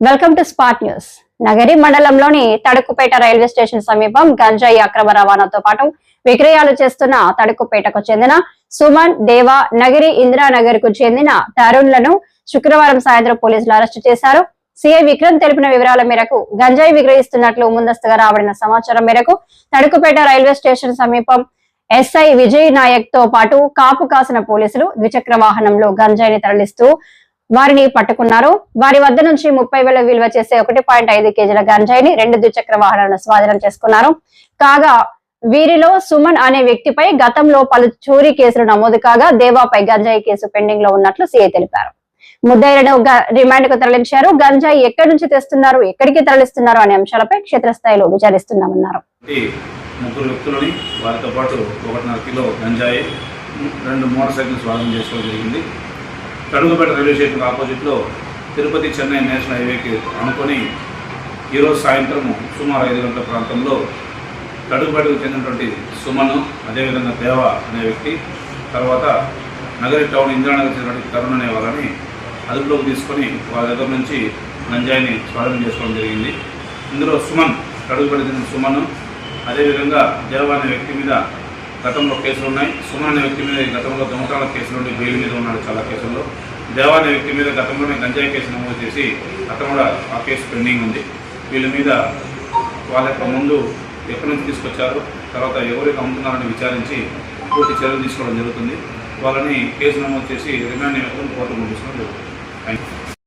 Welcome to spot news. Nagari మండలంలోని Tadukupeta railway station సమీపం గంజాయి అక్రమ రవాణాతో పాటు విక్రయాలు చేస్తున్న తడుకుపేటకు చెందిన సుమన్ దేవా నగరి ఇందిరానగర్కు చెందిన తరుణ్లను శుక్రవారం సాయంత్రం పోలీసులు అరెస్టు చేశారు. సీఐ విక్రమ్ తెలిపిన వివరాల మేరకు గంజాయి విక్రయిస్తున్నట్లు ముందస్తుగా రాబడిన సమాచారం మేరకు తడుకుపేట రైల్వే స్టేషన్ సమీపం ఎస్ఐ విజయ్ నాయక్తో పాటు కాపు కాసిన పోలీసులు ద్విచక్ర వాహనంలో గంజాయిని తరలిస్తూ వారిని పట్టుకున్నారు. వారి వద్ద నుంచి ముప్పై వేల విలువ చేసే ఒకటి పాయింట్ ఐదు కేజీల గంజాయిని రెండు ద్విచక్ర వాహనాలను స్వాధీనం చేసుకున్నారు. కాగా వీరిలో సుమన్ అనే వ్యక్తిపై గతంలో పలు చోరీ కేసులు నమోదు కాగా దేవాపై గంజాయి కేసు పెండింగ్లో ఉన్నట్లు సీఐ తెలిపారు. ముద్దాయిలను రిమాండ్కు తరలించారు. గంజాయి ఎక్కడి నుంచి తెస్తున్నారు ఎక్కడికి తరలిస్తున్నారు అనే అంశాలపై క్షేత్రస్థాయిలో విచారిస్తున్నామన్నారు. ముగ్గురు వ్యక్తులని వారితో పాటు ఒకటిన్నర కిలో గంజాయి రెండు మోటార్ సైకిల్ స్వాధీనం చేసుకోవడం జరిగింది. తడుగుపేట రైల్వే స్టేషన్ ఆపోజిట్లో తిరుపతి చెన్నై నేషనల్ హైవేకి అనుకొని ఈరోజు సాయంత్రం సుమారు ఐదు గంటల ప్రాంతంలో తడుగుపేటకు చెందినటువంటి సుమను అదేవిధంగా దేవ అనే వ్యక్తి తర్వాత నగరి టౌన్ ఇంద్రానగర్ చెందినటువంటి తరుణ్ అనే వాళ్ళని అదుపులోకి తీసుకొని వాళ్ళ దగ్గర నుంచి గంజాయిని స్వాధీనం చేసుకోవడం జరిగింది. ఇందులో సుమన్ తడుగుపేట చెందిన సుమన్ అదేవిధంగా దేవ అనే వ్యక్తి మీద గతంలో కేసులు ఉన్నాయి సుమన్ అనే వ్యక్తి మీద గతంలో దొంగతనాల కేసులు ఉండి బెయిల్ మీద ఉన్నాడు చాలా కేసుల్లో. దేవ అనే వ్యక్తి మీద గతంలోనే గంజాయి కేసు నమోదు చేసి అతను కూడా ఆ కేసు పెండింగ్ ఉంది. వీళ్ళ మీద వాళ్ళ యొక్క ముందు ఎక్కడి నుంచి తీసుకొచ్చారు? తర్వాత ఎవరికి అమ్ముతున్నారని విచారించి పూర్తి చర్యలు తీసుకోవడం జరుగుతుంది. వాళ్ళని కేసు నమోదు చేసి రిమాండ్ నిమిత్తం కోర్టు పంపించడం జరుగుతుంది.